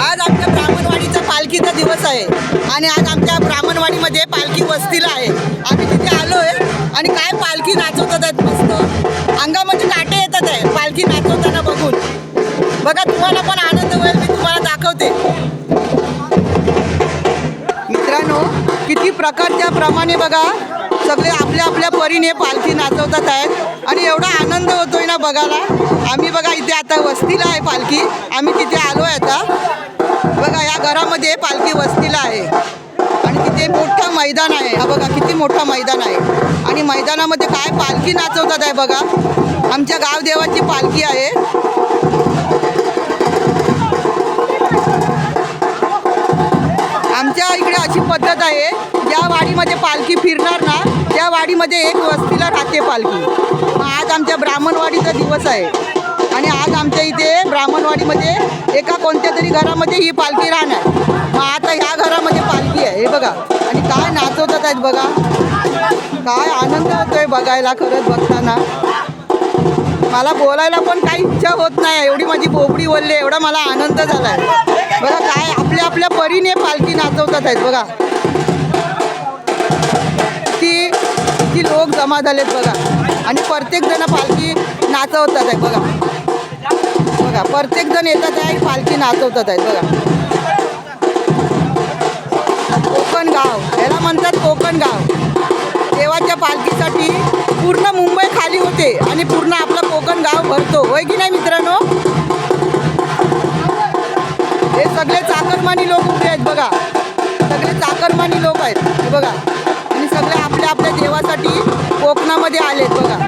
आज आपले ब्राह्मणवाडीचा पालखीचा दिवस आहे. आणि आज आमच्या ब्राह्मणवाडीमध्ये पालखी वस्तीला आहे. आम्ही तिथे आलो आहे आणि काय पालखी नाचवतात आहेत मस्त. अंगामध्ये काटे येतात आहे पालखी नाचवताना बघून. बघा तुम्हाला पण आनंद होईल मी तुम्हाला दाखवते. मित्रांनो किती प्रकारच्या प्रमाणे बघा. सगळे आपल्या आपल्या परीने पालखी नाचवतात आहेत. आणि एवढा आनंद होतोय ना बघायला. आम्ही बघा इथे आता वस्तीला आहे पालखी. आम्ही तिथे आलो आहे आता. बघा या घरामध्ये पालखी वस्तीला आहे. आणि तिथे मोठं मैदान आहे. हा बघा किती मोठं मैदान आहे. आणि मैदानामध्ये काय पालखी नाचवतात आहे बघा. आमच्या गावदेवाची पालखी आहे. आमच्या इकडे अशी पद्धत आहे. ज्या वाडीमध्ये पालखी फिरणार ना त्या वाडीमध्ये एक वस्तीला राहते पालखी. मग आज आमच्या ब्राह्मणवाडीचा दिवस आहे. आणि आज आमच्या इथे ब्राह्मणवाडीमध्ये एका कोणत्या तरी घरामध्ये ही पालखी राहणार. मग आता ह्या घरामध्ये पालखी आहे हे बघा. आणि काय नाचवतात आहेत बघा. काय आनंद होतोय बघायला खरंच बघताना. मला बोलायला पण काही इच्छा होत नाही एवढी माझी बोबडी बोलली एवढा मला आनंद झाला आहे बघा काय आपल्या आपल्या परीने पालखी नाचवतात आहेत बघा. ती ती लोक जमा झालेत बघा. आणि प्रत्येक जण पालखी नाचवतात आहे बघा. बघा प्रत्येक जण येतात आहे पालखी नाचवतात आहेत बघा. कोकण गाव याला म्हणतात कोकण गाव. देवाच्या पालखीसाठी पूर्ण मुंबई खाली होते आणि पूर्ण आपला कोकण गाव भरतो. होय की नाही मित्रांनो? हे सगळे चाकरमानी लोक उभे आहेत बघा. सगळे चाकरमानी लोक आहेत बघा. आणि सगळे आपल्या आपल्या देवासाठी कोकणामध्ये आलेत बघा.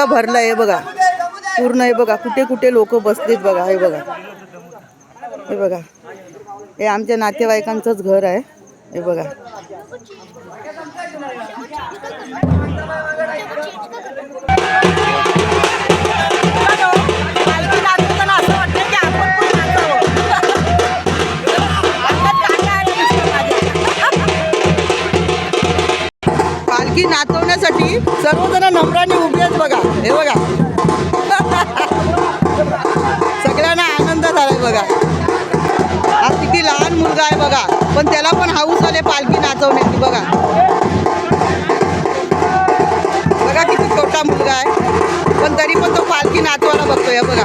सगळं भरला आहे बघा. पूर्ण हे बघा. कुठे कुठे लोक बसलेत बघा. हे बघा. हे बघा. हे आमच्या नातेवाईकांचंच घर आहे. हे बघा. पालखी नाचवण्यासाठी सर्वजण नम्राने उभी आहेत बघा. हे बघा. सगळ्यांना आनंद झालाय बघा. हा किती लहान मुलगा आहे बघा. पण त्याला पण हाऊस आले पालखी नाचवण्याची बघा. बघा किती छोटा मुलगा आहे. पण तरी पण तो पालखी नाचवायला बघतोय बघा.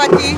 aqui.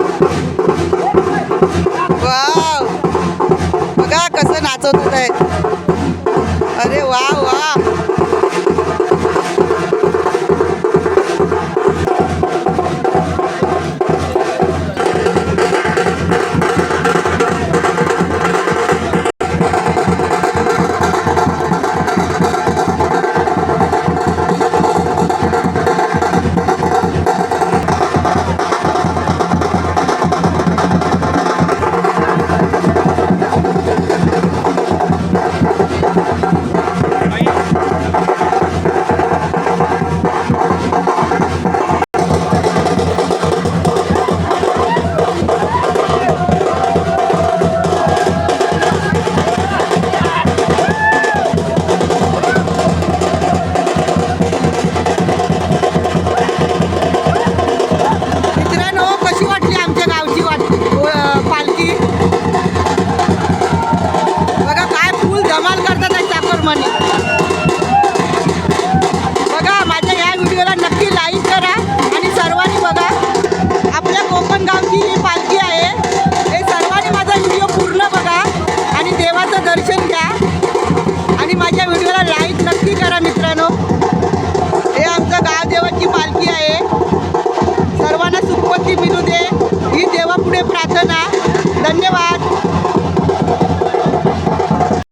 धन्यवाद